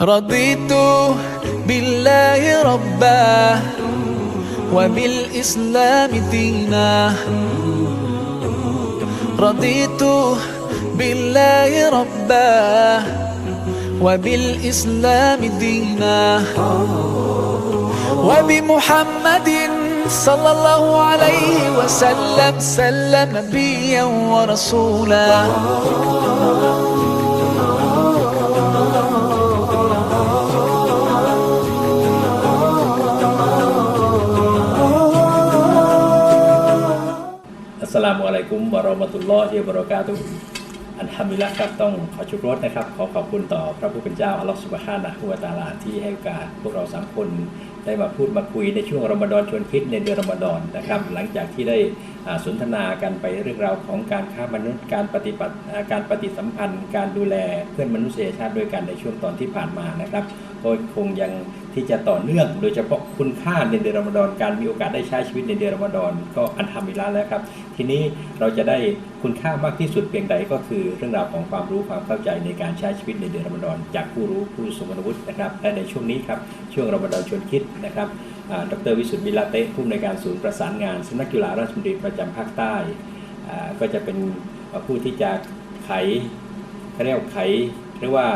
رضيت بالله ربا وبالإسلام دينا. رضيت بالله ربا وبالإسلام دينا. وبمحمد صلى الله عليه وسلم سلم نبيا ورسولا. อัสลามุอะลัยกุมวะเราะมตุลลอฮิบะเราะกาตุอัลฮัมดุลิละครับต้องขอชุกรสนะครับ ขอขอบคุณต่อพระผู้เป็นเจ้าอัลลอฮฺสุบฮานะฮูวะตาลาที่ให้โอกาสพวกเราสามคนได้มาพูดมาคุยในช่วงรอมฎอนชวนคิดในเดือนรอมฎอนนะครับ หลังจากที่ได้สนทนากันไปเรื่องราวของการค้ามนุษย์การปฏิบัติการปฏิสัมพันธ์ การดูแลเพื่อนมนุษยชาติด้วยกันในช่วงตอนที่ผ่านมานะครับก็คงยัง ที่จะต่อเนื่อง โดยเฉพาะคุณค่าในเดือนรอมฎอนการมีโอกาสได้ใช้ชีวิตในเดือนรอมฎอนก็อันทำมิลละแล้วครับ ทีนี้เราจะได้คุณค่ามากที่สุดเพียงใดก็คือเรื่องราวของความรู้ความเข้าใจในการใช้ชีวิตในเดือนรอมฎอนจากผู้รู้ผู้ทรงคุณวุฒินะครับและในช่วงนี้ครับช่วงรอมฎอนชวนคิดนะครับดรวิสุทธิ์บิลลาเตะผู้อำนวยการศูนย์ประสานงานสำนักกีฬาราชมนตรีประจำภาคใต้ก็จะเป็นผู้ที่จะไขเขาเรียกไขหรือว่า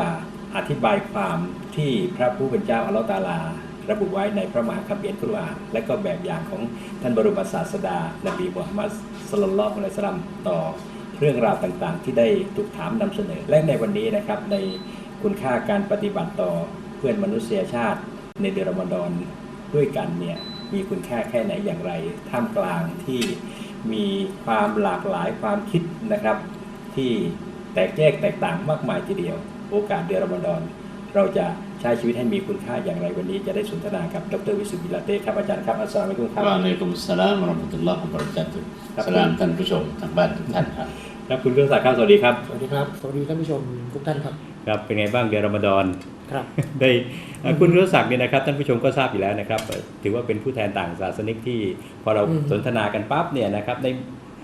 อธิบายความที่พระผู้เป็นเจ้าอัลลอฮฺตาลา ระบุไว้ในพระมหาคัมภีร์อัลกุราน และก็แบบอย่างของท่านบรมศาสดา นบีมุฮัมมัดสลลัลลอฮุอะลัยฮิวะซัลลัมต่อเรื่องราวต่างๆ ที่ได้ถูกถามนำเสนอ และในวันนี้นะครับในคุณค่าการปฏิบัติต่อเพื่อนมนุษยชาติ ในเดือนรอมฎอนด้วยกันเนี่ยมีคุณค่าแค่ไหนอย่างไร ท่ามกลางที่มีความหลากหลายความคิดนะครับ ที่แตกแยกแตกต่างมากมายทีเดียว โอกาสเดือนรอมฎอนเราจะใช้ชีวิตให้มีคุณค่าอย่างไรวันนี้จะได้สนทนากับดรวิสุทธิ์บิลาเต้ครับอาจารย์ครับอัสสลามุอะลัยกุมครับวะอะลัยกุมุสสลามวะเราะมะตุลลอฮ์วะบะเราะกาตุฮ์ครับสลามท่านผู้ชมทางบ้านทุกท่านครับครับคุณกุศลครับสวัสดีครับสวัสดีครับสวัสดีท่านผู้ชมทุกท่านครับครับเป็นไงบ้างเดือนรอมฎอนครับได้เอ่อคุณกุศศักดิ์เนี่ยนะครับท่านผู้ชมก็ทราบอยู่แล้วนะครับเอ่อถือว่าเป็นผู้แทนต่างศาสนิกที่พอเราอืมสนทนากันปั๊บเนี่ยนะครับใน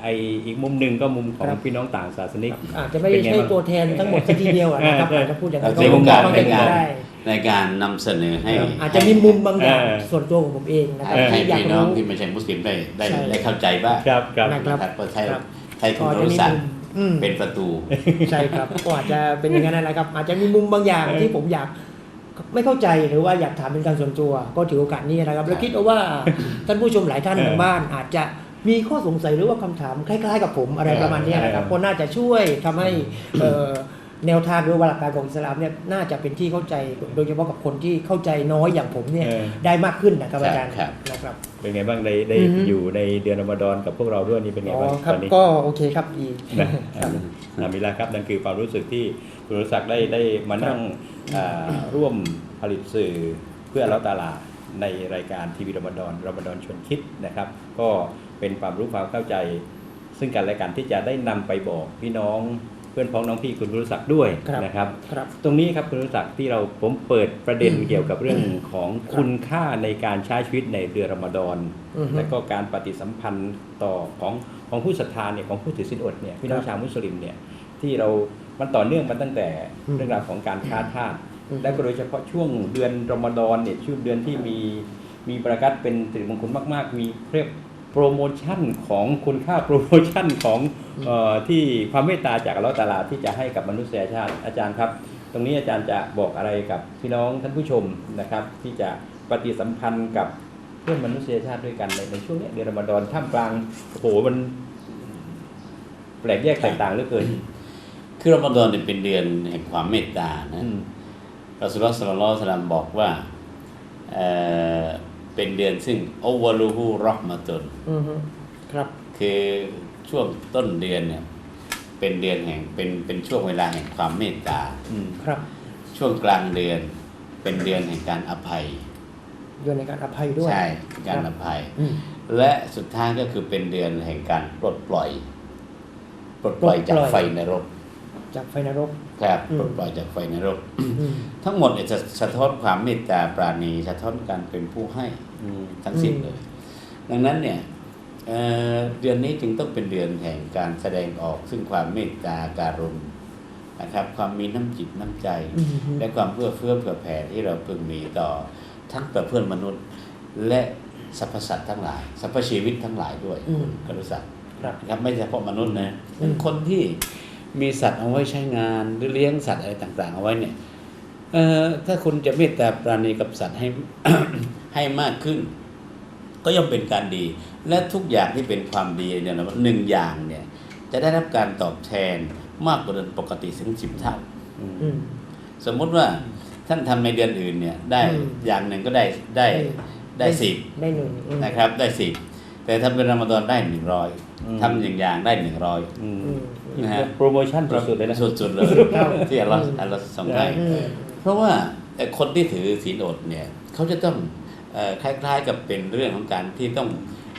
ไออีกมุมหนึ่งก็มุมของครับพี่น้องต่างศาสนิกอาจจะไม่เป็นไงใช่บ้างตัวแทนทั้งหมดสักทีเดียวอะนะครับเอออาจจะพูดอย่างนั้นในโอกาสก็ในเป็นการได้ในการนำเสนอให้ อาจจะมีมุมบางอย่างเออส่วนตัวของผมเองนะครับให้ที่อยากพี่น้องรู้ที่ไม่ใช่มุสลิมได้ได้ใช่ได้เข้าใจบ้างครับครับนะครับเพราะใช้ครับใช้ทุก็นจะมีศัพมุท์มอืมเป็นประตูใช่ครับก็อาจจะเป็นอย่างนั้นนั่นแหละครับ อาจจะมีมุมบางอย่างเออที่ผมอยากไม่เข้าใจหรือว่าอยากถามเป็นการส่วนตัว ก็ถือโอกาสนี้นะครับ แล้วคิดว่าท่านผู้ชมหลายท่านเออทางบ้านอาจจะ มีข้อสงสัยหรือว่าคำถามคล้าย ๆ กับผมอะไรประมาณนี้นะครับเออก็น่าจะช่วยทำให้เอ่อแนวทางหรือว่าหลักการของอิสลามเนี่ยน่าจะเป็นที่เข้าใจโดยเฉพาะกับคนที่เข้าใจน้อยอย่างผมเนี่ยเออได้มากขึ้นนะครับครับอาจารย์ครับนะครับเป็นไงบ้างได้ได้อือฮึอยู่ในเดือนรอมฎอนกับพวกเราด้วยนี่เป็นไงอ๋อบ้างครัตบอนนี้ก็โอเคครับดีนะครับนามิลาครับนั่นคือความรู้สึกที่คุณรู้ศักดิ์ได้ได้มานั่งอ่าร่วมผลิตสื่อเพื่อเราตาลาในรายการทีวีรอมฎอนรอมฎอนชวนคิดนะครับ ก็ เป็นความรู้ความเข้าใจ ซึ่งกันและกันที่จะได้นำไปบอกพี่น้องเพื่อนพ้องน้องพี่คุณรู้ศักดิ์ด้วยครับนะครับครับตรงนี้ครับคุณรู้ศักดิ์ที่เราผมเปิดประเด็นอืมเกี่ยวกับเรื่องของคุณค่าในการใช้ชีวิตในเดือนรอมฎอนอือฮึและก็การปฏิสัมพันธ์ต่อของของผู้ศรัทธาเนี่ยของผู้ถือศีลอดเนี่ยพี่น้องครับชาวมุสลิมเนี่ยที่เรามันต่อเนื่องมาตั้งแต่อืมเรื่องราวของการค้าทาสอืมและก็โดยเฉพาะช่วงเดือนรอมฎอนเนี่ยช่วงเดือนที่มีมีประกัดเป็นสิริมงคลมาก ๆ มีเรียก โปรโมชั่นของคุณค่าโปรโมชั่นของเออที่ความเมตตาจากอัลเลอฮฺตะอาลาที่จะให้กับมนุษยชาติอาจารย์ครับ ตรงนี้อาจารย์จะบอกอะไรกับพี่น้องท่านผู้ชมนะครับ ที่จะปฏิสัมพันธ์กับเพื่อนมนุษยชาติด้วยกันในในช่วงเนี้ยเดือนรอมฎอนท่ามกลางโอ้โหมันแปลกแยกแตกต่างเหลือเกิน คือรอมฎอนเนี่ยเป็นเดือนแห่งความเมตตานะอืมรอสุลลอฮ์สัลลัลลอฮุอะลัยฮิวะซัลลัมบอกว่า เอ่อเป็นเดือนซึ่งอวลูฮูรอห์มะตุนอือฮึครับคือช่วงต้นเดือนเนี่ย เป็นเดือนแห่งเป็นเป็นช่วงเวลาแห่งความเมตตาอืมครับ ช่วงกลางเดือนเป็นเดือนแห่งการอภัย เดือนในการอภัยด้วยใช่การอภัยอืมและสุดท้ายก็คือเป็นเดือนแห่งการปลดปล่อย ปลดปล่อยปลดปล่อยจากไฟนรก จากไฟนรกครับอืมปลดปล่อยจากไฟนรกอืมทั้งหมดเนี่ยจะสะท้อนความเมตตาปราณีสะท้อนการเป็นผู้ให้อืมทั้งสิ้นเลย ดังนั้นเนี่ยเอ่อเดือนนี้จึงต้องเป็นเดือนแห่งการแสดงออกซึ่งความเมตตาการุณนะครับ ความมีน้ำจิตน้ำใจอืมฮึและความเพื่อเฟื้อเผื่อแผ่ที่เราพึงมีต่อทั้งต่อเพื่อนมนุษย์ และสรรพสัตว์ทั้งหลายสรรพชีวิตทั้งหลายด้วยอืมกรุสัตว์ครับนะครับไม่เฉพาะมนุษย์นะอืมคนที่ มีสัตว์เอาไว้ใช้งานหรือเลี้ยงสัตว์อะไรต่าง ๆ เอาไว้เนี่ยเอ่อถ้าคุณจะเมตตาปราณีกับสัตว์ให้ให้มากขึ้น ก็ย่อมเป็นการดี และทุกอย่างที่เป็นความดีเนี่ยนะหนึ่งอย่างเนี่ย จะได้รับการตอบแทนมากกว่าเดือนปกติถึงสิบเท่าอืมสมมุติว่าท่านทำในเดือนอื่นเนี่ย ได้อืมอย่างหนึ่งก็ได้ได้ได้สิบได้หนึ่งอืมนะครับ ได้สิบแต่ทำเป็นรอมฎอนได้หนึ่งร้อยอืมทำอย่างอย่างได้หนึ่งร้อยอืมอืม นะฮะโปรโมชั่นสุดๆเลยนะสุดๆเลยครับที่อัลลอฮ์อืมอัลลอฮ์ส่งให้อืมเพราะว่าเอ่อคนที่ถือศีลอดเนี่ยเขาจะต้องเอ่อคล้ายๆกับเป็นเรื่องของการที่ต้อง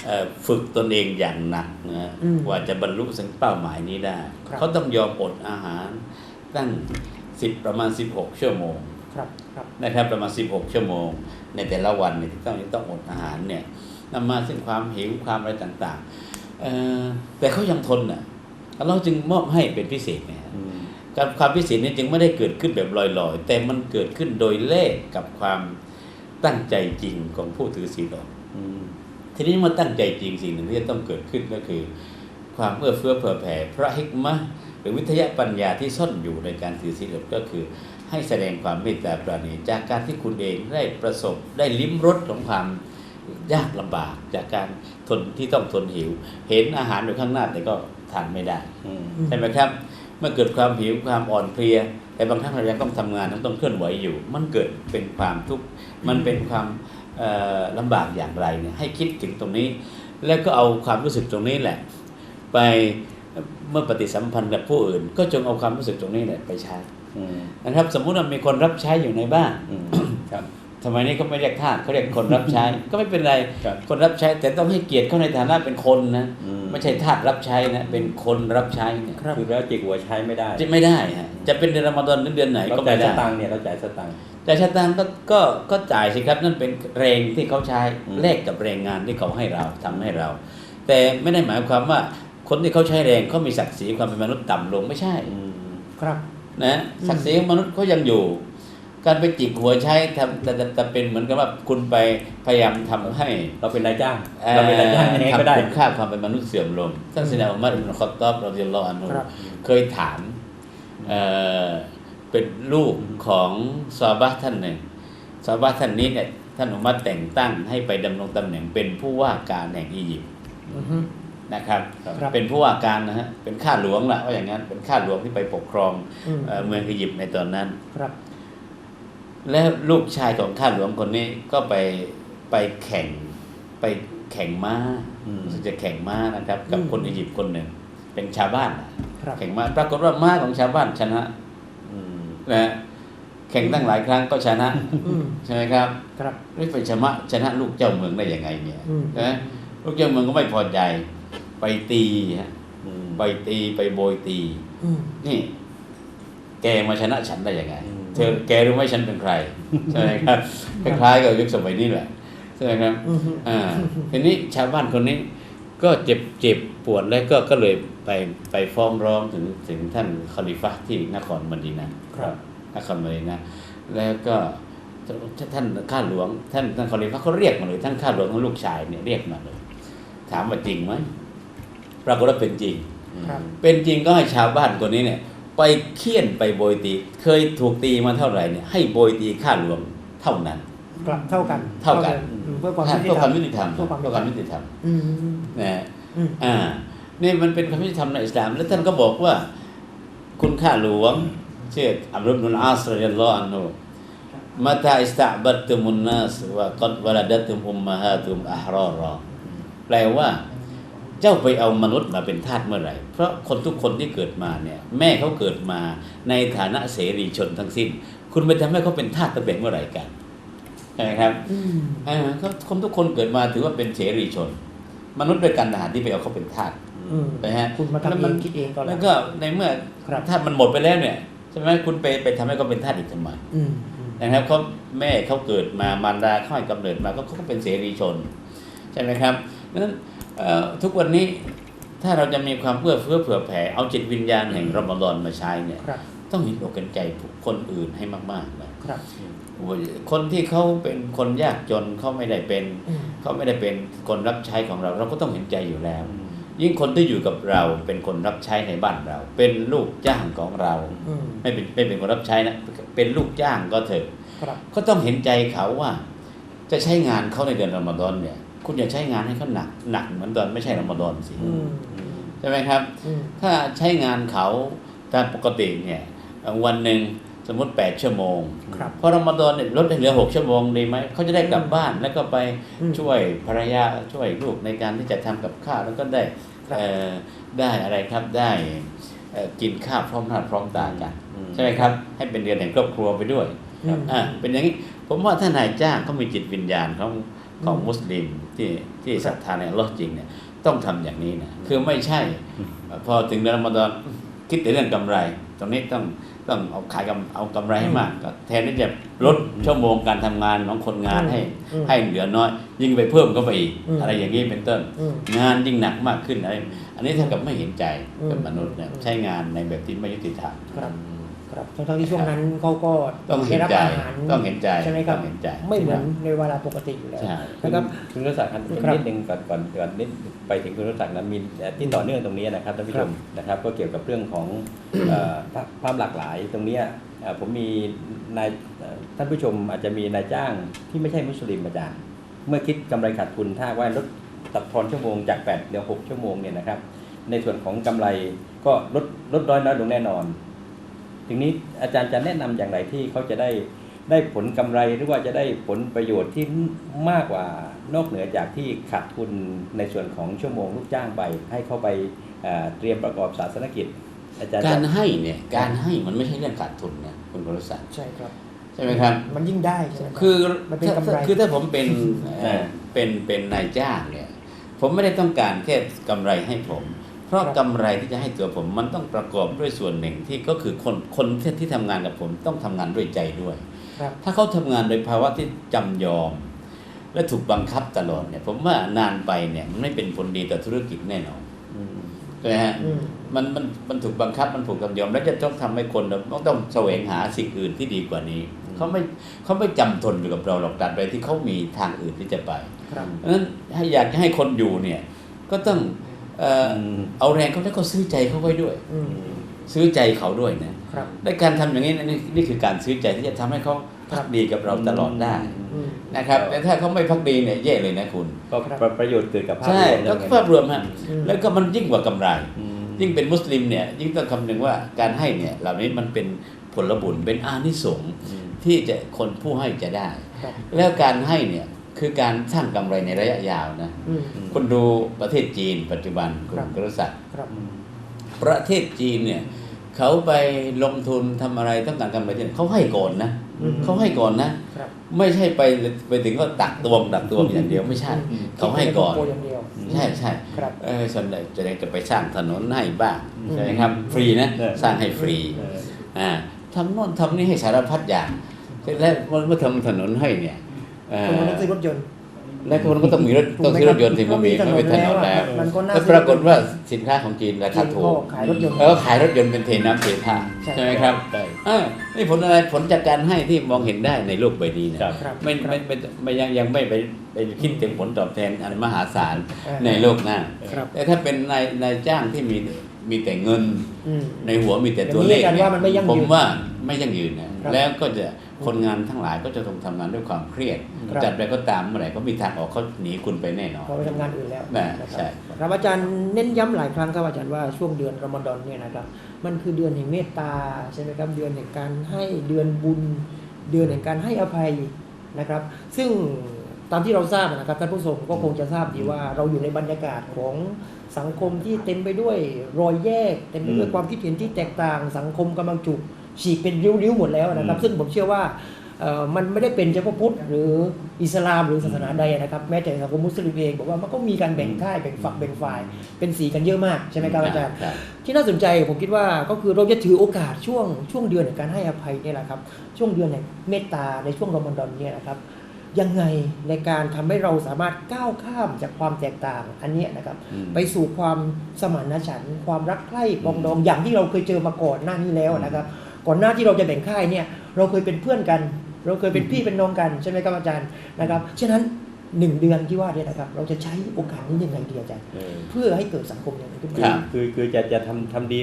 เอ่อฝึกตนเองอย่างหนักนะฮะอืมกว่าจะบรรลุถึงเป้าหมายนี้ได้ครับเขาต้องยอมอดอาหารตั้งสิบประมาณ 16 ชั่วโมงครับครับนะครับประมาณ 16 ชั่วโมง ในแต่ละวันเนี่ยที่ต้องต้องอดอาหารเนี่ยนำมาซึ่งความหิวความอะไรต่างๆเอ่อแต่เขายังทนน่ะ เราจึงมอบให้เป็นพิเศษไงฮะการความพิเศษนี้จึงไม่ได้เกิดขึ้นแบบลอยๆ แต่มันเกิดขึ้นโดยเลขกับความตั้งใจจริงของผู้ถือศีลอดทีนี้เมื่อตั้งใจจริงสิ่งหนึ่งที่จะต้องเกิดขึ้นก็คือ ความเอื้อเฟื้อเผื่อแผ่พระฮิกมะห์หรือวิทยาปัญญาที่ซ่อนอยู่ในการถือศีลอดก็คือ ให้แสดงความเมตตาปราณีจากการที่คุณเองได้ประสบได้ลิ้มรสของความยากลำบากจากการทนที่ต้องทนหิว เห็นอาหารอยู่ข้างหน้าแต่ก็ ทานไม่ได้ใช่ไหมครับ เมื่อเกิดความหิวความอ่อนเพลีย แต่บางครั้งเรายังต้องทำงานต้องต้องเคลื่อนไหวอยู่ มันเกิดเป็นความทุกข์มันเป็นความเอ่อลำบากอย่างไรเนี่ยให้คิดถึงตรงนี้ แล้วก็เอาความรู้สึกตรงนี้แหละ ไปเมื่อปฏิสัมพันธ์กับผู้อื่น ก็จงเอาความรู้สึกตรงนี้แหละไปใช้นะครับ สมมุติว่ามีคนรับใช้อยู่ในบ้านครับทำไมนี่เขาไม่เรียกทาสเขาเรียกคนรับใช้ ก็ไม่เป็นไรครับคนรับใช้แต่ต้องให้เกียรติเขาในฐานะเป็นคนนะอืม ไม่ใช่ทาสรับใช้นะ เป็นคนรับใช้เนี่ยครับคือแล้วจิกหัวใช้ไม่ได้จะไม่ได้ฮะจะเป็นเดือนรอมฎอนหรือเดือนไหนเราก็จ่าไม่ยสได้ตังค์เนี่ยเราจ่ายสตังค์จ่ายชะตางค์ก็ก็ก็จ่ายสิครับนั่นเป็นแรงที่เขาใช้อืมแลกกับแรงงานที่เขาให้เราทำให้เรา แต่ไม่ได้หมายความว่าคนที่เขาใช้แรงเขามีศักดิ์ศรีความเป็นมนุษย์ต่ำลงไม่ใช่ครับนะศักดิ์ศรีของมนุษย์เขายังอยู่ การไปจิกหัวใช้ทำแต่แต่แต่เป็นเหมือนกับว่าคุณไปพยายามทำให้เราเป็นนายจ้างเอ่อเราเป็นนายจ้างยังไงก็ได้ทำคุณค่าความเป็นมนุษย์เสื่อมลงท่านสินาอุมัรอิบนุคอตตอบรอดิยัลลอฮุอันฮุครับเคยถามเอ่อเป็นลูกของซอฮาบะห์ท่านหนึ่งซอฮาบะห์ท่านนี้เนี่ยท่านอุมัรแต่งตั้งให้ไปดำรงตำแหน่งเป็นผู้ว่าการแห่งอียิปต์อือฮึนะครับครับเป็นผู้ว่าการนะฮะเป็นข้าหลวงละว่าอย่างนั้นเป็นข้าหลวงที่ไปปกครองอืมเอ่อเมืองอียิปต์ในตอนนั้นครับ และลูกชายของข้าหลวงคนนี้ก็ไปไปแข่งไปแข่งม้าอืมรู้สึกจะแข่งม้านะครับ กับอืมคนอียิปต์คนหนึ่ง เป็นชาวบ้านน่ะครับแข่งม้าปรากฏว่าม้าของชาวบ้านชนะนะฮะแข่งตั้งหลายครั้งก็ชนะอืมใช่ไหมครับ ครับไม่ไปชนะชนะลูกเจ้าเมืองได้ยังไงเนี่ยอืมนะลูกเจ้าเมืองก็ไม่พอใจไปตีฮะไปตีไปโบยตีอืมนี่ แกมาชนะฉันได้ยังไงอืมเธอแกรู้ไหมฉันเป็นใครใช่ไหมครับคล้ายๆกับยุคสมัยนี้แหละใช่ไหมครับอืมอ่าทีนี้ชาวบ้านคนนี้ก็เจ็บเจ็บปวดแล้วก็ก็เลยไปไปฟ้องร้องถึงถึงท่านคอลิฟะห์ที่นครมดีนะครับนครมดีนะแล้วก็ท่านข้าหลวง ท่านท่านคอลิฟะห์เขาเรียกมาเลยท่านข้าหลวงของลูกชายเนี่ยเรียกมาเลย ถามว่าจริงไหมปรากฏว่าเป็นจริงครับเป็นจริงก็ให้ชาวบ้านคนนี้เนี่ย ไปเคี่ยนไปโบยตี เคยถูกตีมาเท่าไหร่เนี่ยให้โบยตีข้าหลวงเท่านั้นกลับเท่ากันเท่ากันอืมเพื่อความเพื่อความยุติธรรมเพื่อความเพื่อความยุติธรรมอืมนะฮะอืมอ่านี่มันเป็นความยุติธรรมในอิสลาม แล้วท่านก็บอกว่า คุณข้าหลวง เช่นอับรุบนุลอาสรยัลลอฮุอันฮุมาตาอิสตะบัตตุมุนนัสวะกัดวะลาดัตุมอุมมะฮาตุมอัฮรอรอแปลว่า เจ้าไปเอามนุษย์มาเป็นทาสเมื่อไหร่ เพราะคนทุกคนที่เกิดมาเนี่ยแม่เขาเกิดมาในฐานะเสรีชนทั้งสิ้น คุณไปทำให้เขาเป็นทาสตั้งแต่เมื่อไหร่กันใช่ไหมครับอืมอ่าเขาคนทุกคนเกิดมาถือว่าเป็นเสรีชน มนุษย์ด้วยกันทหารที่ไปเอาเขาเป็นทาสอืมนะฮะคุณมาทำแล้วเอมันงคิดเองตอนหลัแล้งวก็ในเมื่อครับทาสมันหมดไปแล้วเนี่ยใช่ไหมคุณไปไปทำให้เขาเป็นทาสอีกทำไมอืมอืมนะครับเขาแม่เขาเกิดมามารดาเขาให้กำเนิดมาก็เขาก็เป็นเสรีชนใช่ไหมครับดังนั้นเอ่อ ทุกวันนี้ถ้าเราจะมีความเพื่อเฟื้อเผื่อแผ่เอาจิตวิญญาณแห่งรอมฎอนมาใช้เนี่ยครับต้องเห็นอกเห็นใจคนอื่นให้มากๆนะครับคนที่เขาเป็นคนยากจนเขาไม่ได้เป็นอืมเขาไม่ได้เป็นคนรับใช้ของเรา เราก็ต้องเห็นใจอยู่แล้ว ยิ่งคนที่อยู่กับเราเป็นคนรับใช้ในบ้านเรา เป็นลูกจ้างของเราอืมไม่เป็นไม่เป็นคนรับใช้นะเป็นลูกจ้างก็เถอะครับก็ต้องเห็นใจเขาว่า จะใช้งานเขาในเดือนรอมฎอนเนี่ย คุณอย่าใช้งานให้เขาหนักหนักเหมือนตอนไม่ใช่รอมฎอนสิอืมใช่ไหมครับอืมถ้าใช้งานเขาตามปกติเนี่ยวันหนึ่งสมมติ 8 ชั่วโมงครับพอรอมฎอนเนี่ยลดให้เหลือ 6 ชั่วโมงดีไหม เขาจะได้กลับบ้านแล้วก็ไปอืมช่วยภรรยาช่วยลูกในการที่จะทำกับข้าวแล้วก็ได้ครับเอ่อได้อะไรครับได้เอ่อกินข้าวพร้อมหน้าพร้อมตากันอืมใช่ไหมครับ ให้เป็นเดือนแห่งครอบครัวไปด้วยอืมอ่าเป็นอย่างนี้ ผมว่าถ้านายจ้างเขามีจิตวิญญาณของ ของมุสลิมที่ที่ศรัทธาในอัลลอฮ์จริงเนี่ยต้องทำอย่างนี้นะคือไม่ใช่ พอถึงเดือนรอมฎอนคิดแต่เรื่องกำไร ตรงนี้ต้องต้องเอาขายกำเอากำไรให้มากก็แทนที่จะลดชั่วโมงการทำงานของคนงานให้อืมให้เหลือน้อย ยิ่งไปเพิ่มก็ไปอีกอืมอะไรอย่างนี้เป็นต้นอืมงานยิ่งหนักมากขึ้นอะไรอันนี้เท่ากับไม่เห็นใจอืมกับมนุษย์เนี่ยใช้งานในแบบที่ไม่ยุติธรรม ครับครับทั้งๆที่ช่วงนั้นเขาก็ต้องเห็นได้รับใจอาหารต้องเห็นใจใช่ไหมครับต้องเห็นใจไม่เหมือนในเวลาปกติอยู่แล้วใช่นะครับคุณรศักดิ์ครับครับนิดนึงก่อนก่อนก่อนนิดไปถึงคุณรศักดิ์นะมีเอ่อที่ต่อเนื่องตรงนี้นะครับท่านผู้ชมนะครับ ก็เกี่ยวกับเรื่องของเอ่อภาพความหลากหลายตรงเนี้ยเอ่อผมมีนายเอ่อท่านผู้ชมอาจจะมีนายจ้างที่ไม่ใช่มุสลิมอาจารย์ เมื่อคิดกำไรขาดทุนถ้าว่าลดตัดทอนชั่วโมงจาก8เหลือ6ชั่วโมงเนี่ยนะครับในส่วนของกำไรก็ลดลดน้อยน้อยลงแน่นอน ทีนี้อาจารย์จะแนะนำอย่างไรที่เขาจะได้ได้ผลกำไรหรือว่าจะได้ผลประโยชน์ที่มากกว่านอกเหนือจากที่ขาดทุนในส่วนของชั่วโมงลูกจ้างไป ให้เข้าไปเอ่อเตรียมประกอบศาสนกิจ อาจารย์การจะให้เนี่ยการให้มันไม่ใช่เรื่องขาดทุนนะคุณกฤษณใช่ครับใช่ไหมครับมันยิ่งได้ใช่ไหมรับคือมันเป็นถ้ากำไรคือถ้าผมเป็นเออเป็นเป็นนายจ้างเนี่ย ผมไม่ได้ต้องการแค่กำไรให้ผม เพราะครับกำไรที่จะให้ตัวผมมันต้องประกอบด้วยส่วนหนึ่งที่ก็คือคนคนที่ที่ทำงานกับผมต้องทำงานด้วยใจด้วยครับถ้าเขาทำงานโดยภาวะที่จำยอม และถูกบังคับตลอดเนี่ย ผมว่านานไปเนี่ยมันไม่เป็นผลดีต่อธุรกิจแน่นอนอืมใช่ไหมฮะอืมมันมันมันถูกบังคับมันถูกจำยอม แล้วจะต้องทำให้คนเราต้องต้องแสวงหาสิ่งอื่นที่ดีกว่านี้เขาไม่เขาไม่จำทนอยู่กับเราหรอกตราบใดที่เขามีทางอื่นที่จะไปครับเพราะฉะนั้นถ้าอยากจะให้คนอยู่เนี่ย ก็ต้อง เอ่ออมเอาแรงเขาแล้วก็ซื้อใจเขาไว้ด้วยอืมซื้อใจเขาด้วยนะครับและการทำอย่างนี้นะนี่นี่คือการซื้อใจที่จะทำให้เขาพักดีกับเราตลอดได้อืมนะครับแต่ถ้าเขาไม่พักดีเนี่ยแย่เลยนะคุณก็ครับประประโยชน์เกิดกับภาพใช่รวมก็แล้วไงภาพรวมฮะอืมแล้วก็มันยิ่งกว่ากำไรอืมยิ่งเป็นมุสลิมเนี่ยยิ่งต้องคำนึงว่าการให้เนี่ยเหล่านี้มันเป็นผลบุญเป็นอานิสงส์อืมที่จะคนผู้ให้จะได้ครับแล้วการให้เนี่ย คือการสร้างกำไรในระยะยาวนะอืมคนดูประเทศจีน ปัจจุบันคุณครับกฤษักดิ์ครับประเทศจีนเนี่ยเขาไปลงทุนทำอะไรต้องการกำไรที่ไหนเขาให้ก่อนนะอืมเขาให้ก่อนนะครับไม่ใช่ไปไปถึงก็ตักตวงตักตวงอย่างเดียวไม่ใช่อืมเขาให้ก่อนโปรอย่างเดียวใช่ใช่ครับเออส่วนใหญ่จะได้จะไปสร้างถนนให้บ้างอืมใช่ไหมครับฟรีนะเออสร้างให้ฟรีเอออ่าทำโน่นทำนี่ให้สารพัดอย่างเสร็จแล้วเมื่อทำถนนให้เนี่ยเอ่อ คนมันต้องซื้อรถยนต์แล้วคนก็ต้องมีรถถูกไหมต้องซื้อรถยนต์ถึงมันมีก็มีไม่เป็นถนนถนนแล้แล้ววอะมันก็น่าแล้วซื้อปรากฏว่าสินค้าของจีนราคาถูกก็ขายรถยนต์แล้วก็ขายรถยนต์เป็นเทน้ำเทท่าใช่ใช่ไหมครับได้อ่านี่ผลอะไรผลจากการให้ที่มองเห็นได้ในโลกใบนี้นะครับครับไม่ไม่ไม่ไม่ยังยังไม่ไปไปคิดถึงผลตอบแทนอันมหาศาลเออในโลกหน้าครับแต่ถ้าเป็นนายนายจ้างที่มี มีแต่เงินอืมในหัวมีแต่ตัวเลขอย่างนี้อาจารย์ว่ามันไม่ยั่งยืนผมว่าไม่ยั่งยืนนะครับแล้วก็จะคนงานทั้งหลายก็จะต้องทำงานด้วยความเครียดครับจัดไปก็ตามเมื่อไหร่ก็มีทางออกเขาหนีคุณไปแน่นอนพอไปทำงานอื่นแล้วน่ะนะครับใช่ครับอาจารย์เน้นย้ำหลายครั้งครับอาจารย์ว่าช่วงเดือนรอมฎอนเนี่ยนะครับ มันคือเดือนแห่งเมตตาใช่ไหมครับเดือนแห่งการให้เดือนบุญ เดือนแห่งการให้อภัยนะครับ ซึ่ง ตามที่เราทราบนะครับท่านผู้ชมก็คงจะทราบดีว่าเราอยู่ในบรรยากาศของสังคมที่เต็มไปด้วยรอยแยก เต็มไปด้วยอืมความคิดเห็นที่แตกต่าง สังคมกำลังจุกฉีกเป็นริ้วๆหมดแล้วนะครับอืมซึ่งผมเชื่อว่าเอ่อมันไม่ได้เป็นเฉพาะพุทธหรืออิสลามหรือศาสนาใดนะครับ แม้แต่สังคมมุสลิมเองบอกว่ามันก็มีการแบ่งค่ายแบ่งฝักแบ่งฝ่ายเป็นสีกันเยอะมากใช่ไหมครับอาจารย์ครับที่น่าสนใจผมคิดว่าก็คือเราจะถือโอกาสช่วงช่วงเดือนแห่งการให้อภัยเนี่ยแหละครับช่วงเดือนแห่งเมตตาในช่วงรอมฎอนเนี่ยนะครับ ยังไงในการทำให้เราสามารถก้าวข้ามจากความแตกต่างอันเนี้ยนะครับอืมไปสู่ความสมานฉันท์ความรักใคร่ปรองดองอย่างที่เราเคยเจอมาก่อนหน้านี้แล้วนะครับ ก่อนหน้าที่เราจะแบ่งค่ายเนี่ย เราเคยเป็นเพื่อนกัน เราเคยเป็นพี่เป็นน้องกันใช่ไหมครับอาจารย์นะครับฉะนั้นหนึ่งเดือนที่ว่าเนี่ยนะครับ เราจะใช้โอกาสนี้ยังไงดีอาจารย์เออเพื่อให้เกิดสังคมอย่างนี้ขึ้นคืมาอคือคือจะจะทำทำดี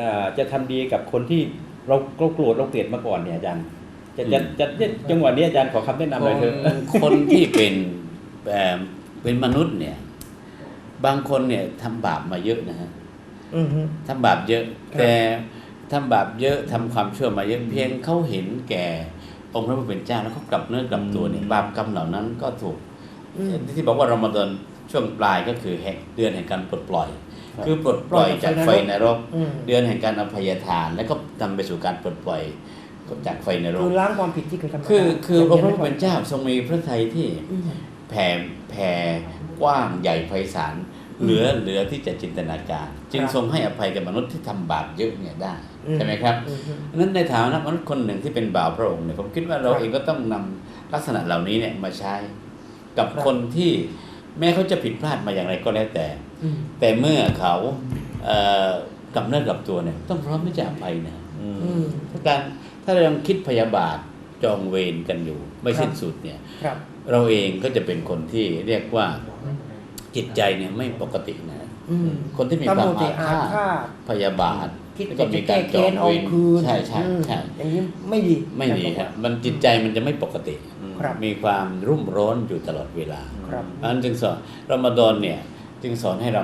อ่าจะทำดีกับคนที่เราเราโกรธเราเกลียดมาก่อนเนี่ยอาจารย์ จะจะจะจะจังหวะนี้อาจารย์ขอคำแนะนำหน่อยเถอะคนที่เป็นเอ่อเป็นมนุษย์เนี่ย บางคนเนี่ยทำบาปมาเยอะนะฮะอือฮึทำบาปเยอะครับแต่ทำบาปเยอะทำความชั่วมาเยอะเพียงเขาเห็นแก่องค์พระผู้เป็นเจ้าแล้วเขากลับเนื้อกลับตัวเนี่ยบาปกรรมเหล่านั้นก็ถูกอืมที่บอกว่ารอมฎอนช่วงปลายก็คือแห่งเดือนแห่งการปลดปล่อยครับคือปลดปล่อยปล่อยจากจากไฟไฟนนรรกกอืมเดือนแห่งการอภัยทาน แล้วก็นำไปสู่การปลดปล่อย จากไฟนรคืกอล้างความผิดที่เคยทำมาคือคือองค์พระย่าผู้เป็นเจ้าทรงมีพระทัยที่อืมแผ่แผ่กว้างใหญ่ไพศาลเหลือเหลือที่จะจินตนาการ จึงครับทรงให้อภัยกับมนุษย์ที่ทำบาปเยอะเนี่ยได้อืมใช่ไหมครับอืมนั้นในฐานะมนุษย์คนหนึ่งที่เป็นบ่าวพระองค์เนี่ยผมคิดว่าเราครับเองก็ต้องนำลักษณะเหล่านี้เนี่ยมาใช้กับครับคนที่แม้เขาจะผิดพลาดมาอย่างไรก็แล้วแต่อืมแต่เมื่อเขาเอ่อกลับเนื้อกลับตัวเนี่ยต้องพร้อมที่จะอภัยนะอืมถ้าการ ถ้าเรายังคิดพยาบาทจองเวรกันอยู่ ไม่ครับสิ้นสุดเนี่ยครับเราเองก็จะเป็นคนที่เรียกว่าจิตใจเนี่ยไม่ปกตินะอืมคนที่มีตำความรวจอาอาฆาตฆาตพยาบาทคิดแล้วจะก็มีแก้การจอแค้งนเอาเวรคืนใช่ใช่อืมใช่อย่างนี้ไม่ดีไม่ดีครับมันจิตใจมันจะไม่ปกติครับมีความรุ่มร้อนอยู่ตลอดเวลาครับอันนั้นจึงสอนรอมฎอนเนี่ยจึงสอนให้เรา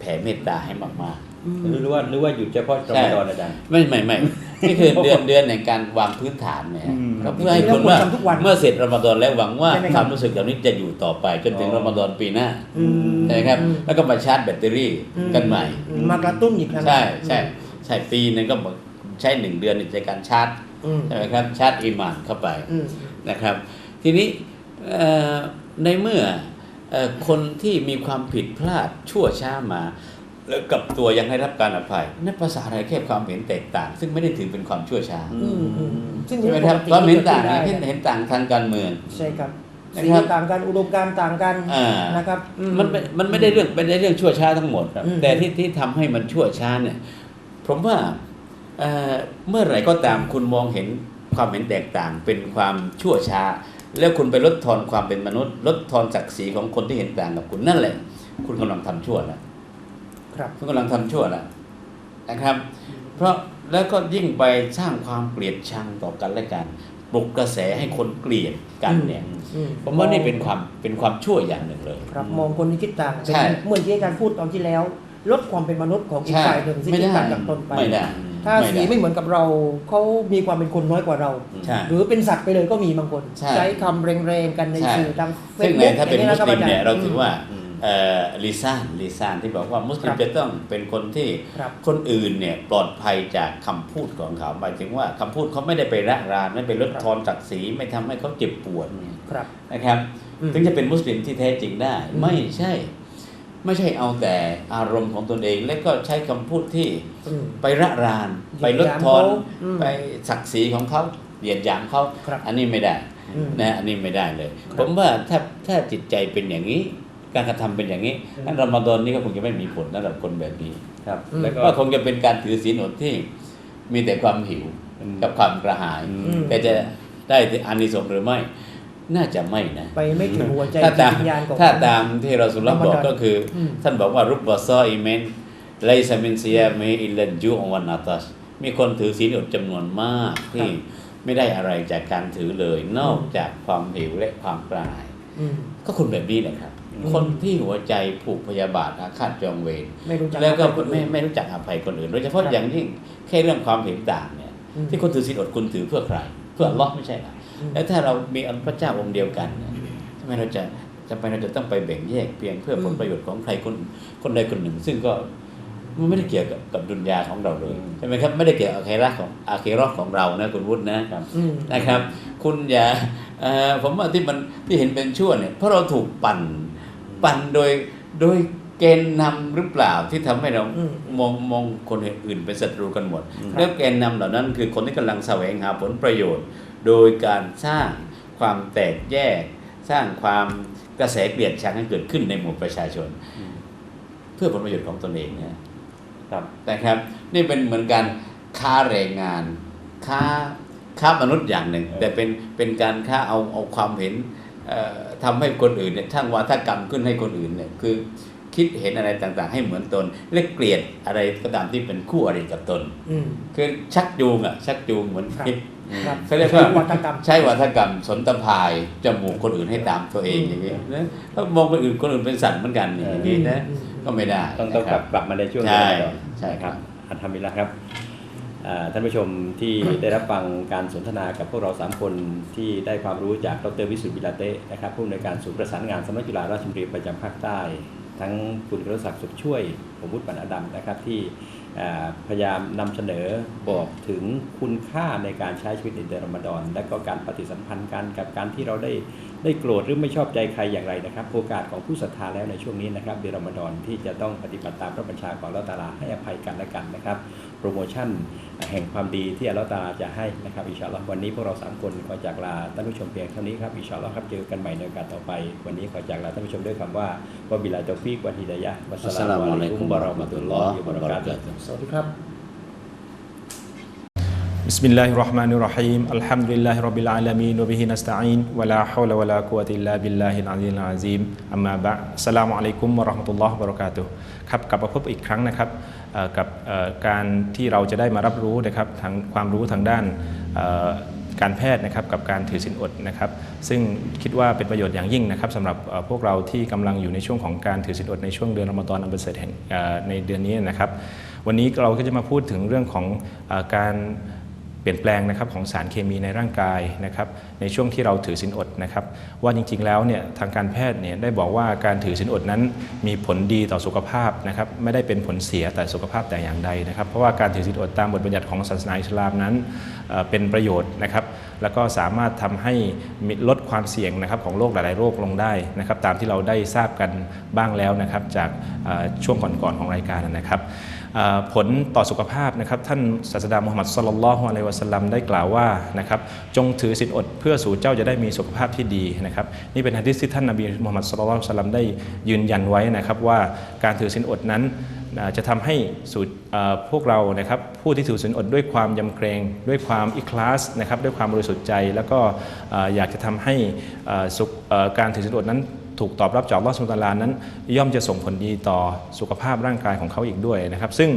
แผ่เมตตาให้มากอืมหรือว่าหรือว่าหยุดเฉพาะรอมฎอนอาจารย์ๆไม่ไม่ไม่ นี่คือเดือนเดือนในการวางพื้นฐานเนี่ยอืมก็เพื่อให้คนว่าจริงๆแล้วควรทำทุกวันเมื่อเสร็จรอมฎอนแล้วหวังว่าใช่ไหมคครับวามรู้สึกเหล่านี้จะอยู่ต่อไปจนถึงอ๋อรอมฎอนปีหน้าอืมใช่ไหมครับอืมแล้วก็มาชาร์จแบตเตอรี่อืกันใหม่อืมมากระตุ้นอีกครั้งใช่ใช่ใช่ปีหนึงก็บอกใช้หนึ่งเดือนในการชาร์จอืมใช่ไหมครับชาร์จอีหมานเข้าไปอืมนะครับ ทีนี้เอ่อในเมื่อเอ่อคนที่มีความผิดพลาดชั่วช้ามา แล้วกลับตัวยังให้รับการอภัยนั่นภาษาอะไรแค่ความเห็นแตกต่าง ซึ่งไม่ได้ถือเป็นความชั่วช้าอืมอืมซึ่งใช่ไหมครับปกติความเห็นต่างได้เห็นเห็นต่างทางการเมือง ใช่ครับนะสีครับต่างกันอุดมการณ์ต่างกันอ่านะครับอืมันไม่มันไม่ได้เรื่องไม่ได้เรื่องชั่วช้าทั้งหมดอืมแต่ที่ที่ทำให้มันชั่วช้าเนี่ยผมว่าเอ่อเมื่อไหร่ก็ตามคุณมองเห็นความเห็นแตกต่างเป็นความชั่วช้า แล้วคุณไปลดทอนความเป็นมนุษย์ ลดทอนศักดิ์ศรีของคนที่เห็นต่างกับคุณนั่นแหละ คุณกำลังทำชั่วแล้ว ครับคุณกำลังทำชั่วแล้วนะครับ เพราะแล้วก็ยิ่งไปสร้างความเกลียดชังต่อกันและกันปลุกกระแสให้คนเกลียดกันเนี่ยอืมผมว่านี่เป็นความเป็นความชั่วอย่างหนึ่งเลย ครับมองคนที่คิดต่างเป็นใช่เหมือนที่อาจารย์พูดตอนที่แล้ว ลดความเป็นมนุษย์ของอีกใช่ฝ่ายหนึ่งที่ไม่คิดได้ต่างจากตนไปไม่ได้ถ้าไม่สีได้ไม่เหมือนกับเราเขามีความเป็นคนน้อยกว่าเราใช่หรือเป็นสัตว์ไปเลยก็มีบางคน ใช่ใช้คำแรงๆกันในใช่สื่อทางเฟซึ่ซงในบุ๊กถ้าเป็นมุสลิมเนี่ยเราถือว่าอืมเอ่อ ลิซานลิซานที่บอกว่ามุสลิคมรับจะต้องเป็นคนที่ครับคนอื่นเนี่ยปลอดภัยจากคำพูดของเขาหมายถึงว่าคำพูดเขาไม่ได้ไประรานไม่ไปลดครับทอนศักดิ์ศรีไม่ทำให้เขาเจ็บปวดครับนะครับอืมถึงจะเป็นมุสลิมที่แท้จริงได้อืมไม่ใช่ ไม่ใช่เอาแต่อารมณ์ของตนเอง และก็ใช้คำพูดที่อืมไประรานเหยียดไปลดทอนหยามเขาอืมไปศักดิ์ศรีของเขาเหยียดหยามเขาครับอันนี้ไม่ได้อืมนะอันนี้ไม่ได้เลยครับผมว่าถ้าถ้าจิตใจเป็นอย่างนี้ การกระทำเป็นอย่างนี้นั่นรอมฎอนนี้ก็คงจะไม่มีผลสำหรับคนแบบนี้ครับอืมแล้วก็ก็คงจะเป็นการถือศีลอดที่มีแต่ความหิวอืมกับความกระหายอืมแต่จะได้อานิสงส์หรือไม่ น่าจะไม่นะไปไม่ถึงหัวใจถ้าจิตตามวิญญาณของถ้าตามที่เราสุลบอกรอมฎอนก็คืออมท่านบอกว่ารุบบะซออิเมนไลซามินเซียมีอิลลันจูอวันนาตัสมีคนถือศีลอดจำนวนมากที่ไม่ได้อะไรจากการถือเลย นอกจากความหิวและความกระหายอืมก็คนแบบนี้แหละครับอืม คนที่หัวใจผูกพยาบาทอาฆาตจองเวรไม่รู้จักแล้วก็คนไม่อื่นไม่รู้จักอภัยคนอื่นโดยเฉพาะครับอย่างยิ่งแค่เรื่องความเห็นต่างเนี่ยอืมที่คนถือศีลอดคุณถือเพื่อใคร เพื่ออัลเลอฮ์ไม่ใช่เหรออืมแล้วถ้าเรามีอัลพระเจ้าองค์เดียวกันเนี่ยทำไมเราจะจำเป็นเราจะต้องไปแบ่งแยกเพียงเพื่อผลประโยชน์ของใครคนคนใดคนหนึ่ง ซึ่งก็มันไม่ได้เกี่ยวกับกับดุนยาของเราเลยอืมใช่ไหมครับ ไม่ได้เกี่ยวกับอาเคราะห์ของอาเคราะห์ของเรานะคุณวุฒินะครับอืมนะครับ คุณอย่าเอ่อผมว่าที่มันที่เห็นเป็นชั่วเนี่ยเพราะเราถูกปั่น ปั่นโดยโดยเกณฑ์นำหรือเปล่าที่ทำให้เราอืมมองมองคนอื่นเป็นศัตรูกันหมดอืมแล้วแกนนำเหล่านั้นคือคนที่กำลังแสวงหาผลประโยชน์ โดยการสร้างความแตกแยก สร้างความกระแสเกลียดชังให้เกิดขึ้นในหมู่ประชาชน เพื่อผลประโยชน์ของตนเองนะครับนะครับ นี่เป็นเหมือนการค้าแรงงานค้าค้ามนุษย์อย่างหนึ่ง แต่เป็นเป็นการค้าเอาเอาความเห็นเอ่อ ทำให้คนอื่นเนี่ยทั้งวาทกรรมขึ้นให้คนอื่นเนี่ยคือคิดเห็นอะไรต่างๆ ให้เหมือนตนและเกลียดอะไรก็ตามที่เป็นคู่อริกับตนอืมคือชักจูงอะชักจูงเหมือนครับคิดครับเขาเรียกว่าวัฒกรรมใช้วัฒกรรมสนตพายจมูกคนอื่นให้ตามตัวเองอย่างนี้นะถ้ามองคนอื่นคนอื่นเป็นสัตว์เหมือนกันอย่างนี้นะอืมก็ไม่ได้ต้องต้องนะกคลัรับบกลับมาในช่วงใช่นี้ก่อนใช่ครับอันทำมิลละครับอ่า ท่านผู้ชมที่ได้รับฟังการสนทนากับพวกเราสามคนที่ได้ความรู้จากดรวิสุทธิ์วิลาเตะนะครับผู้อำนวยการศูนย์ประสานงานสำนักจุฬาราชมรีประจำภาคใต้ ทั้งคุณกฤษศักดิ์สุขช่วย ผมวุฒิปันอดัมนะครับที่พยายามนำเสนอบอกถึงคุณค่าในการใช้ชีวิตในเดือนรอมฎอนและก็การปฏิสัมพันธ์กันกับการที่เราได้ ได้โกรธหรือไม่ชอบใจใครอย่างไรนะครับ โอกาสของผู้ศรัทธาแล้วในช่วงนี้นะครับเดือนรอมฎอนที่จะต้องปฏิบัติตามพระบัญชาของอัลลอฮ์ตาลาให้อภัยกันและกันนะครับ โปรโมชั่นแห่งความดีที่อัลลอฮ์ตาลาจะให้นะครับอิชาลอวันนี้พวกเราสามคนขอจากลาท่านผู้ชมเพียงเท่านี้ครับอิชาลอครับเจอกันใหม่ในโอกาสต่อไป วันนี้ขอจากลาท่านผู้ชมด้วยคำว่าวบิลลาตอฟีกวะฮิดายะวัสสลามุอะลัยกุมวะเราะห์มะตุลลอฮิวะบะเราะกาตุสวัสดีครับ بسم الله الرحمن الرحيم الحمد لله رب العالمين وبه نستعين ولا حول ولا قوة إلا بالله العلي العظيم أما بعد السلام عليكم ورحمة الله وبركاته ครับกลับมาพบอีกครั้งนะครับเอ่อกับเอ่อการที่เราจะได้มารับรู้นะครับทางความรู้ทางด้านเอ่อการแพทย์นะครับกับการถือศีลอดนะครับ ซึ่งคิดว่าเป็นประโยชน์อย่างยิ่งนะครับสำหรับเอ่อพวกเราที่กำลังอยู่ในช่วงของการถือศีลอดในช่วงเดือนรอมฎอนอันประเสริฐแห่งเอ่อในเดือนนี้นะครับ วันนี้เราก็จะมาพูดถึงเรื่องของเออการเ ปลี่ยนแปลงนะครับของสารเคมีในร่างกายนะครับในช่วงที่เราถือศีลอดนะครับว่าจริงๆแล้วเนี่ยทางการแพทย์เนี่ยได้บอกว่าการถือศีลอดนั้นมีผลดีต่อสุขภาพนะครับไม่ได้เป็นผลเสียแต่สุขภาพแต่อย่างใดนะครับเพราะว่าการถือศีลอดตามบทบัญญัติของศาสนาอิสลามนั้นเป็นประโยชน์นะครับแล้วก็สามารถทำให้ลดความเสี่ยงนะครับของโรคหลายๆโรคลงได้นะครับตามที่เราได้ทราบกันบ้างแล้วนะครับจากช่วงก่อนๆของรายการนะครับ ผลต่อสุขภาพนะครับท่านศาสดามุฮัมมัดสลลัลลอฮุอะลัยวะสัลลัมได้กล่าวว่านะครับจงถือศีลอดเพื่อสู่เจ้าจะได้มีสุขภาพที่ดีนะครับนี่เป็นฮะดิษที่ท่านนบีมุฮัมมัดสลลัลลอฮุอะลัยวะสัลลัมได้ยืนยันไว้นะครับว่าการถือศีลอดนั้นจะทำให้สู่พวกเรานะครับผู้ที่ถือศีลอดด้วยความยำเกรงด้วยความอิคลาสนะครับด้วยความบริสุทธิ์ใจ แล้วก็อยากจะทำให้สุขการถือศีลอดนั้น ถูกตอบรับจากลอสุลตารานั้น ย่อมจะส่งผลดีต่อสุขภาพร่างกายของเขาอีกด้วยนะครับ ซึ่ง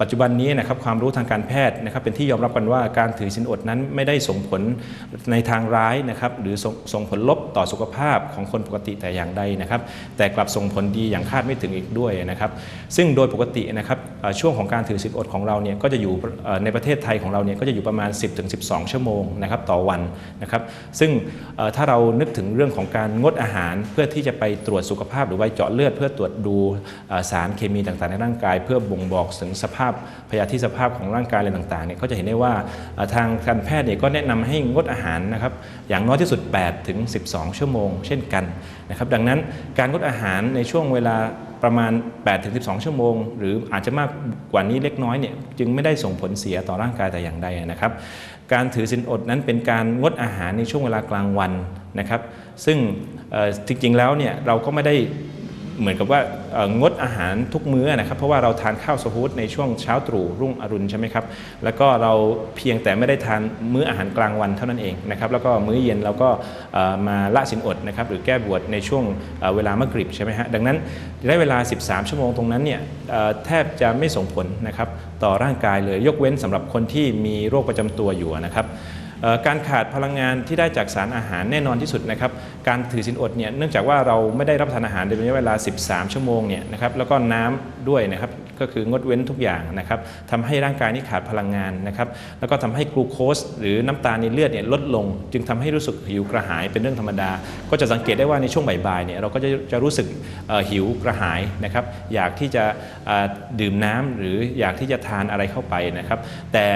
ปัจจุบันนี้นะครับความรู้ทางการแพทย์นะครับ เป็นที่ยอมรับกันว่าการถือศีลอดนั้นไม่ได้ส่งผลในทางร้ายนะครับ หรือส่งส่งผลลบต่อสุขภาพของคนปกติแต่อย่างใดนะครับ แต่กลับส่งผลดีอย่างคาดไม่ถึงอีกด้วยนะครับ ซึ่งโดยปกตินะครับช่วงของการถือศีลอดของเราเนี่ยก็จะอยู่ในประเทศไทยของเราเนี่ยก็จะอยู่ประมาณ 10-12 ชั่วโมงนะครับต่อวันนะครับ ซึ่งถ้าเรานึกถึงเรื่องของการงดอาหารเพื่อที่จะไปตรวจสุขภาพหรือไปเจาะเลือด เพื่อตรวจดูสารเคมีต่างๆ ในร่างกาย เพื่อบ่งบอกถึงสภาพพยาธิสภาพของร่างกายอะไรต่างๆเนี่ยก็จะเห็นได้ว่าทางการแพทย์เนี่ยก็แนะนำให้งดอาหารนะครับอย่างน้อยที่สุด 8 ถึง 12 ชั่วโมง เช่นกันนะครับดังนั้นการงดอาหารในช่วงเวลาประมาณ8ถึง12 ชั่วโมง หรืออาจจะมากกว่านี้เล็กน้อยเนี่ยจึงไม่ได้ส่งผลเสียต่อร่างกายแต่อย่างใดนะครับ การถือศีลอดนั้นเป็นการงดอาหารในช่วงเวลากลางวันนะครับ ซึ่งเอ่จริงๆแล้วเนี่ยเราก็ไม่ได้เหมือนกับว่างดอาหารทุกมื้อนะครับ เพราะว่าเราทานข้าวสฮูดในช่วงเช้าตรู่รุ่งอรุณใช่ไหมครับ แล้วก็เราเพียงแต่ไม่ได้ทานมื้ออาหารกลางวันเท่านั้นเองนะครับ แล้วก็มื้อเย็นเราก็มาละสินอดนะครับหรือแก้บวชในช่วงเวลามะกริบใช่ไหมฮะดังนั้นได้เวลา 13 ชั่วโมงตรงนั้นเนี่ยแทบจะไม่ส่งผลนะครับต่อร่างกายเลยยกเว้นสำหรับคนที่มีโรคประจำตัวอยู่นะครับ การขาดพลังงานที่ได้จากสารอาหารแน่นอนที่สุดนะครับการถือศีลอดเนี่ยเนื่องจากว่าเราไม่ได้รับประทานอาหารในระยะเวลา 13 ชั่วโมงเนี่ยนะครับแล้วก็น้ำด้วยนะครับก็คืองดเว้นทุกอย่างนะครับทำให้ร่างกายนี้ขาดพลังงานนะครับแล้วก็ทำให้กลูโคสหรือน้ำตาลในเลือดเนี่ยลดลง จึงทำให้รู้สึกหิวกระหายเป็นเรื่องธรรมดา ก็จะสังเกตได้ว่าในช่วงบ่ายๆเนี่ยเราก็จะจะรู้สึกหิวกระหายนะครับอยากที่จะดื่มน้ำหรืออยากที่จะทานอะไรเข้าไปนะครับแต่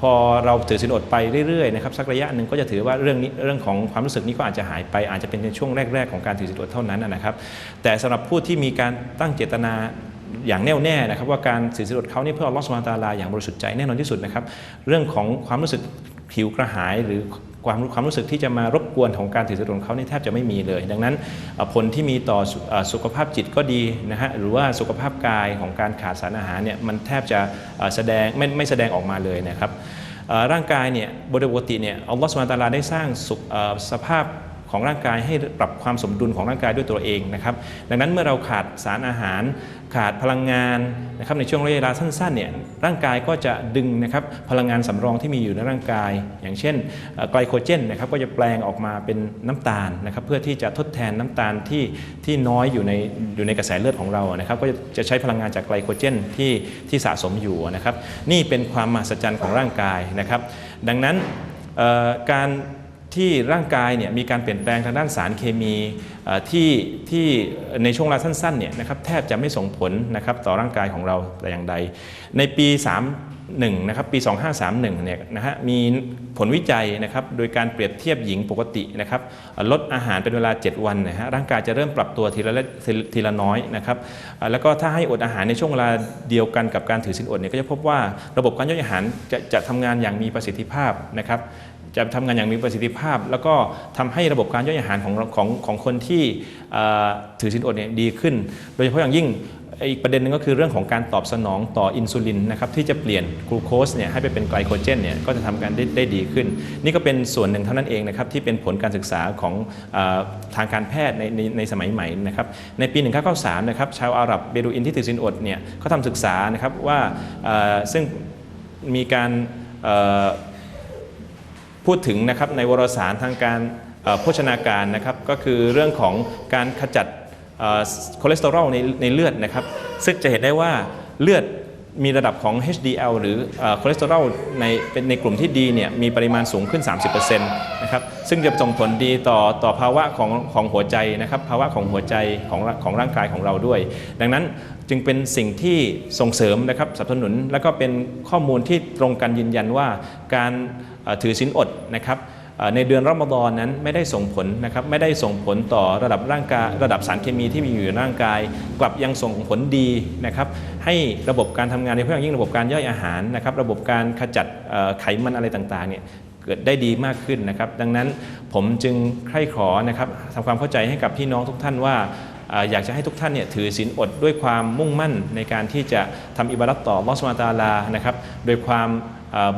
พอเราถือศีลอดไปเรื่อยๆนะครับสักระยะหนึ่งก็จะถือว่าเรื่องนี้เรื่องของความรู้สึกนี้ก็อาจจะหายไป อาจจะเป็นในช่วงแรก ๆ ของการถือศีลอดเท่านั้นนะครับ แต่สำหรับผู้ที่มีการตั้งเจตนาอย่างแน่วแน่นะครับ ว่าการถือศีลอดเขานี่เพื่ออัลอสมาตาลาอย่างบริสุทธิ์ใจแน่นอนที่สุดนะครับ เรื่องของความรู้สึกหิวกระหายหรือ ความความรู้สึกที่จะมารบกวนของการถือศีลอดของเขานี่แทบจะไม่มีเลย ดังนั้นผลที่มีต่อสุเอ่อสุขภาพจิตก็ดีนะฮะหรือว่าสุขภาพกายของการขาดสารอาหารเนี่ยมันแทบจะแสดงไม่ไม่แสดงออกมาเลยนะครับร่างกายเนี่ยโดยปกติเนี่ยอัลลอฮฺสุบฮานะฮูวะตาลาได้สร้างสุขสภาพของร่างกายให้ปรับความสมดุลของร่างกายด้วยตัวเองนะครับดังนั้นเมื่อเราขาดสารอาหาร ขาดพลังงานนะครับในช่วงระยะเวลาสั้นๆเนี่ยร่างกายก็จะดึงนะครับพลังงานสำรองที่มีอยู่ในร่างกาย อย่างเช่นไกลโคเจนนะครับก็จะแปลงออกมาเป็นน้ำตาลนะครับเพื่อที่จะทดแทนน้ำตาลที่ที่น้อยอยู่ในอยู่ในกระแสเลือดของเรานะครับก็จะใช้พลังงานจากไกลโคเจนที่ที่สะสมอยู่นะครับนี่เป็นความมหัศจรรย์ของร่างกายนะครับดังนั้นการ ที่ร่างกายเนี่ยมีการเปลี่ยนแปลงทางด้านสารเคมีที่ที่ในช่วงเวลาสั้นๆเนี่ยนะครับแทบจะไม่ส่งผลนะครับต่อร่างกายของเราแต่อย่างใด ในปี 31นะครับปี 2531เนี่ยนะฮะมีผลวิจัยนะครับโดยการเปรียบเทียบหญิงปกตินะครับลดอาหารเป็นเวลา 7 วันนะฮะร่างกายจะเริ่มปรับตัวทีละเล็กทีละน้อยนะครับแล้วก็ถ้าให้อดอาหารในช่วงเวลาเดียวกันกับการถือศีลอดเนี่ยก็จะพบว่าระบบการย่อยอาหารจะจะทำงานอย่างมีประสิทธิภาพนะครับ จะทำงานอย่างมีประสิทธิภาพ แล้วก็ทำให้ระบบการย่อยอาหารของของของคนที่ถือศีลอดเนี่ยดีขึ้น โดยเฉพาะอย่างยิ่งอีกประเด็นหนึงก็คือเรื่องของการตอบสนองต่ออินซูลินนะครับที่จะเปลี่ยนกลูโคสเนี่ยให้ไปเป็นไกลโคเจนเนี่ยก็จะทำการได้ได้ดีขึ้น นี่ก็เป็นส่วนหนึ่งเท่านั้นเองนะครับที่เป็นผลการศึกษาของอทางการแพทย์ในในในสมัยใหม่นะครับในปี 1993 นะครับชาวอาหรับเบดูอินที่ถือศีลอดเนี่ยเขาทำศึกษานะครับว่าซึ่งมีการ พูดถึงนะครับในวารสารทางการโภชนาการนะครับก็คือเรื่องของการขจัดคอเลสเตอรอลในในเลือดนะครับซึ่งจะเห็นได้ว่าเลือด มีระดับของ HDL หรือออคอเลสเตอรอลในเป็นในกลุ่มที่ดีเนี่ยมีปริมาณสูงขึ้น 30%นะครับซึ่งจะส่งผลดีต่อต่อภาวะของของหัวใจนะครับภาวะของหัวใจของของร่างกายของเราด้วย ดังนั้นจึงเป็นสิ่งที่ส่งเสริมนะครับสนับสนุน และก็เป็นข้อมูลที่ตรงกันยืนยันว่าการถือศีลอดนะครับ ในเดือนรอมฎอนนั้นไม่ได้ส่งผลนะครับไม่ได้ส่งผลต่อระดับร่างกายระดับสารเคมีที่มีอยู่ในร่างกาย กลับยังส่งผลดีนะครับให้ระบบการทำงานในเพื่อยิ่งระบบการย่อยอาหารนะครับระบบการขจัดไขมันอะไรต่างๆเนี่ยเกิดได้ดีมากขึ้นนะครับ ดังนั้นผมจึงใคร่ขอนะครับทำความเข้าใจให้กับพี่น้องทุกท่านว่า อยากจะให้ทุกท่านเนี่ยถือศีลอดด้วยความมุ่งมั่นในการที่จะทำอิบาดัตต่อลอสมาตาลานะครับโดยความ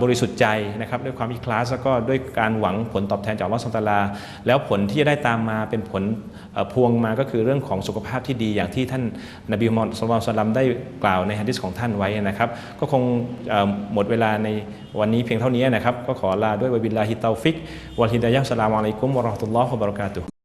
บริสุทธิ์ใจนะครับด้วยความอิคลาสแล้วก็ด้วยการหวังผลตอบแทนจากลอสมาตาลา แล้วผลที่จะได้ตามมาเป็นผลพวงมาก็คือเรื่องของสุขภาพที่ดีอย่างที่ท่านนบีมุฮัมมัดสุลลัลลัมได้กล่าวในฮะดิษของท่านไว้นะครับ ก็คงหมดเวลาในวันนี้เพียงเท่านี้นะครับ ก็ขอลาด้วยวบิลลาฮิตตอฟิกวัลฮิดายะฮ์สลามอะลัยกุมวะราะห์ตุลลอฮ์วะบะเราะกาตุฮ์